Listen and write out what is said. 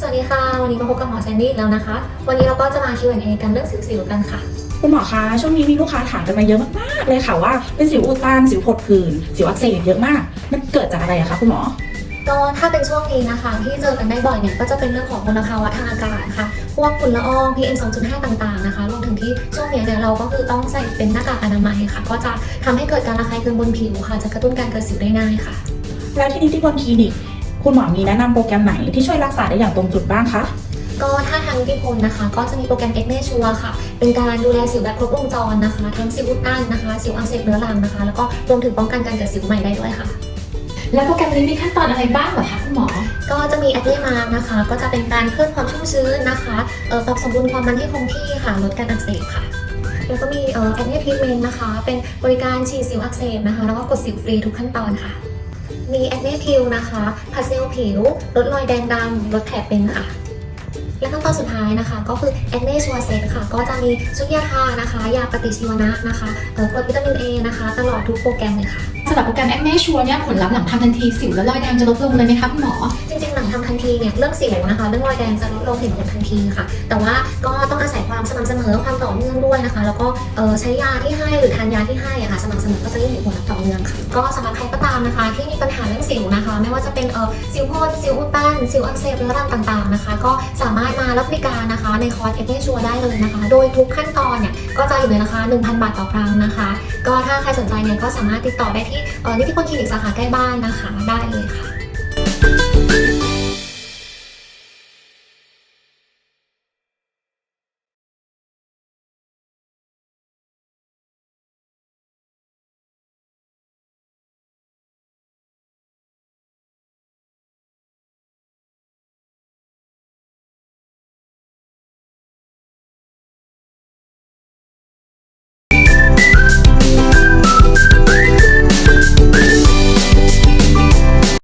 สวัสดีค่ะ วันนี้มาพบกับหมอแซนดี้อีกแล้วนะคะ วันนี้เราก็จะมา Q&A กันเรื่องสิวๆกันค่ะ คุณหมอคะช่วงนี้มีลูกค้าถามกันมาเยอะมากๆเลยค่ะว่าเป็นสิวอุดตันสิวผดผื่นสิวอักเสบเยอะมาก มันเกิดจากอะไรอะคะคุณหมอก็ถ้าเป็นช่วงนี้นะคะ ที่เจอกันได้บ่อยเนี่ยก็จะเป็นเรื่องของมลภาวะทางอากาศค่ะพวกฝุ่นละออง PM 2.5 ต่างๆนะคะรวมถึงที่ช่วงนี้เนี่ยเราก็คือต้องใส่เป็นหน้ากากอนามัยค่ะ ก็จะทำให้เกิดการระคายเคืองบนผิวค่ะ จะกระตุ้นการเกิดสิวได้ง่ายค่ะ แล้วที่นี่ที่บนคลินิก คุณหมอมีแนะนำโปรแกรมไหนที่ช่วยรักษาได้อย่างตรงจุดบ้างคะก็ถ้าทางนิติพลนะคะ ก็จะมีโปรแกรม e x n e s u r e ค่ะ เป็นการดูแลสิวแบบครบวงจรนะคะ ทั้งสิวอุดตันนะคะ สิวอักเสบเรื้อรังนะคะ แล้วก็รวมถึงป้องกันการเกิดสิวใหม่ได้ด้วยค่ะ แล้วโปรแกรมนี้มีขั้นตอนอะไรบ้างเหรอคะคุณหมอ ก็จะมีแอคเนมาร์นะคะ ก็จะเป็นการเพิ่มความชุ่มชื้นนะคะเอ่อปรับสมดุลความมันให้คงที่ค่ะ ลดการอักเสบค่ะแล้วก็มีเอ่อแอคเนทรีเมนนะคะ เป็นบริการฉีดสิวอักเสบนะคะ แล้วก็กดสิวฟรีทุกขั้นตอนค่ะ มีแอคเนพิวนะคะผัดเซลล์ผิว ลดรอยแดงดำลดแผลเป็นค่ะ และขั้นตอนสุดท้ายนะคะ ก็คือแอคเนชัวเซตค่ะ ก็จะมีชุดยาทานะคะ ยาปฏิชีวนะนะคะเอ่อกรดวิตามิน A นะคะ ตลอดทุกโปรแกรมเลยค่ะ สำหรับโปรแกรมแอคเนชัวเนี่ยผลลัพธ์หลังทำทันทีสิวและรอยแดงจะลดลงเลยไหมคะคุณหมอ จริงๆหลังทำทันทีเนี่ยเรื่องสิวนะคะ เรื่องรอยแดงจะลดลงเห็นผลทันทีค่ะ แต่ว่าก็ต้องอาศัยความส ม่ำเสมอความต่อเนื่องด้วยนะคะ แล้วก็ใช้ยาที่ให้หรือทานยาที่ให้อะค่ะสม่ำเสมอก็จะยิ่งเห็นผลต่อเนื่องค่ะก็สำหรับใครก็ตามนะคะ ที่มีปัญหาเรื่องสิวนะคะ ไม่ว่าจะเป็นเออสิวโพดสิวอุดตันสิวอักเสบเรื้อรังต่างๆนะคะ ก็สามารถมารับบริการนะคะ ในคอร์สเอเชัวได้เลยนะคะ โดยทุกขั้นตอนเนี่ยก็จะอยู่ในราคา1,000 บาทต่อครั้งนะคะ ก็ถ้าใครสนใจเนี่ยก็สามารถติดต่อได้ที่เอ่อนิติพลคลินิกสาขาใกล้บ้านนะคะ ได้เลยค่ะ